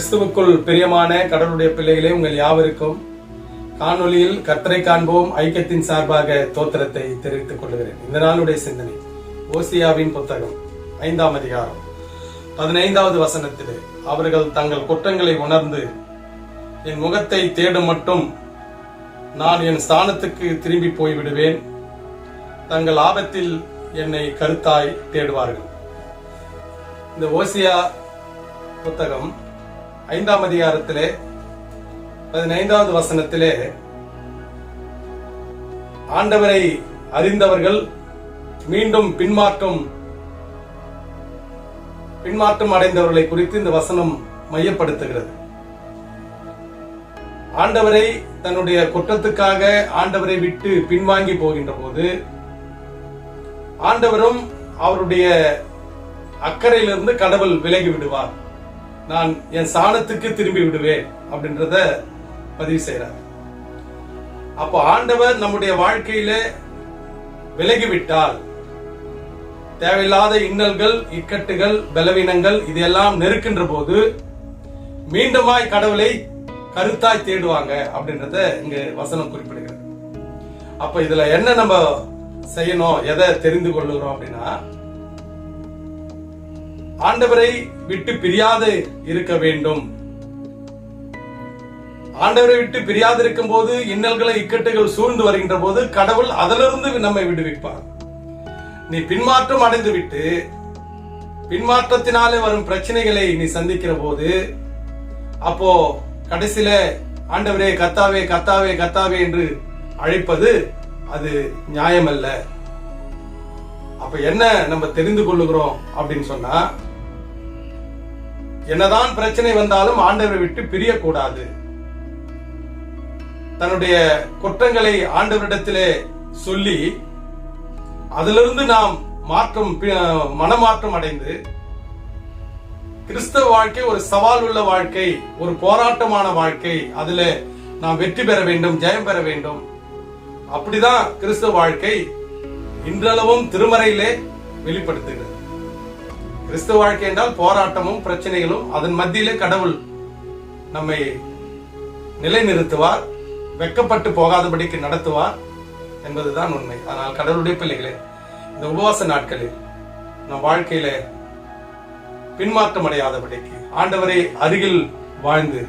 கிறிஸ்துவுக்குள் பிரியமான கடவுளுடைய பிள்ளைகளே உங்கள் யாவருக்கும் காணொளியில் கத்தரை காண்போம் ஐக்கியத்தின் சார்பாக தோத்திரத்தை தெரிவித்துக் கொள்கிறேன். இந்த நாளுடைய சிந்தனை ஓசியாவின் புத்தகம் ஐந்தாம் அதிகாரம் பதினைந்தாவது வசனத்திலே அவர்கள் தங்கள் குற்றங்களை உணர்ந்து என் முகத்தை தேடும் மட்டும் நான் என் ஸ்தானத்துக்கு திரும்பி போய்விடுவேன். தங்கள் ஆபத்தில் என்னை கருத்தாய் தேடுவார்கள். இந்த ஓசியா புத்தகம் ஐந்தாம் அதிகாரத்திலே பதினைந்தாவது வசனத்திலே ஆண்டவரை அறிந்தவர்கள் மீண்டும் பின்மாற்றம் பின்மாற்றம் அடைந்தவர்களை குறித்து இந்த வசனம் மையப்படுத்துகிறது. ஆண்டவரை தன்னுடைய குற்றத்துக்காக ஆண்டவரை விட்டு பின்வாங்கி போகின்ற போது ஆண்டவரும் அவருடைய அக்கறையிலிருந்து கடவுள் விலகி விடுவார். நான் என் சாணத்துக்கு திரும்பி விடுவேன் அப்படின்றத பதிவு செய்யறார் அப்போ ஆண்டவர் நம்முடைய வாழ்க்கையில விலகிவிட்டால் தேவையில்லாத இன்னல்கள் இக்கட்டுகள் பலவீனங்கள் இதெல்லாம் நெருக்கின்ற போது மீண்டுமாய் கடவுளை கருத்தாய் தேடுவாங்க அப்படின்றத இங்க வசனம் குறிப்பிடுகிறது. அப்ப இதுல என்ன நம்ம செய்யணும் எதை தெரிந்து கொள்ளுகிறோம் அப்படின்னா ஆண்டவரை விட்டு பிரியாது இருக்க வேண்டும். ஆண்டவரை விட்டு பிரியாது இருக்கும் போது இன்னல்களை இக்கட்டுகள் சூழ்ந்து வருகின்ற போது கடவுள் அதிலிருந்து நம்மை விடுவிப்பார். நீ பின்மாற்றம் அடைந்து விட்டு பின்மாற்றத்தினாலே வரும் பிரச்சனைகளை நீ சந்திக்கிற போது அப்போ கடைசியில ஆண்டவரே கத்தாவே கத்தாவே கத்தாவே என்று அழைப்பது அது நியாயமல்ல. அப்ப என்ன நம்ம தெரிந்து கொள்ளுகிறோம் அப்படின்னு சொன்னா என்னதான் பிரச்சனை வந்தாலும் ஆண்டவரை விட்டு பிரியக்கூடாது. தன்னுடைய குற்றங்களை ஆண்டவரிடத்திலே சொல்லி அதிலிருந்து நாம் மாற்றம் பி- மனமாற்றம் அடைந்து கிறிஸ்தவ வாழ்க்கை ஒரு சவால் உள்ள வாழ்க்கை ஒரு போராட்டமான வாழ்க்கை அதுல நாம் வெற்றி பெற வேண்டும் ஜெயம் பெற வேண்டும். அப்படிதான் கிறிஸ்தவ வாழ்க்கை இன்றளவும் திருமறையிலே வெளிப்படுத்துகிறது. கிறிஸ்தவ வாழ்க்கை என்றால் போராட்டமும் பிரச்சனைகளும் அதன் மத்தியிலே கடவுள் நம்மை நிலைநிறுத்துவார் வெக்கப்பட்டு போகாதபடிக்கு நடத்துவார் என்பதுதான் உண்மை. ஆனால் கடவுளுடைய பிள்ளைகளே இந்த உபவாச நாட்களில் நம் வாழ்க்கையில பின்மாற்றம் அடையாதபடிக்கு ஆண்டவரை அருகில் வாழ்ந்து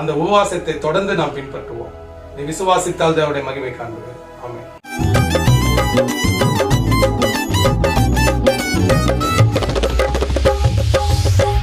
அந்த உபவாசத்தை தொடர்ந்து நாம் பின்பற்றுவோம். நீ விசுவாசித்தால் தேவடைய மகிமை காண்பது ஆமாம்